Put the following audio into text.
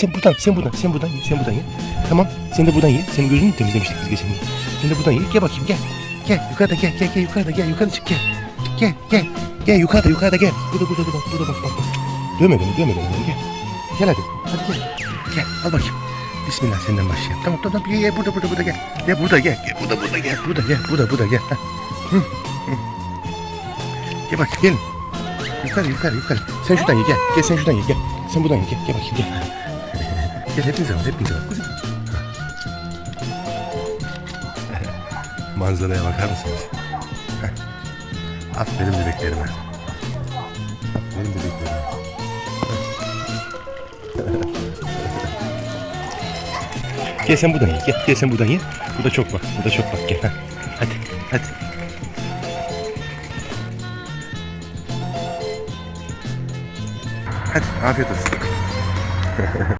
Sen buradan, sen buradan, sen buradan ye, sen buradan ye. Tamam, sen de buradan ye. Senin gözünü temizlemiştik biz geçen gün. Sen de buradan ye. Gel bakayım, gel. Gel, yukarıda gel, gel, gel, yukarıda gel, yukarı çık, gel. Gel, gel. Gel yukarıda, yukarıda gel. Burada, burada, burada, burada bak, bak, bak. Dövme beni, dövme beni, gel. Gel hadi, hadi gel. Gel, al bakayım. Bismillah senden başlayalım. Tamam, tamam, gel, gel, burada, burada, burada gel. Gel burada gel, gel, burada, burada gel, burada gel, burada, burada gel. Hı, hı. Gel bak, gel. Yukarı, yukarı, yukarı. Sen şuradan ye, gel. Gel, sen şuradan ye, gel. Sen buradan ye, gel. Gel bakayım, gel. Gel hepinize bak, hepinize. Kuzum. Manzaraya bakar mısınız? Aferin bebeklerime. Aferin bebeklerime. Gel sen buradan ye. Gel, gel sen buradan ye. Burada çok bak. Burada çok bak. Gel. Hadi. Hadi. Hadi. Afiyet olsun.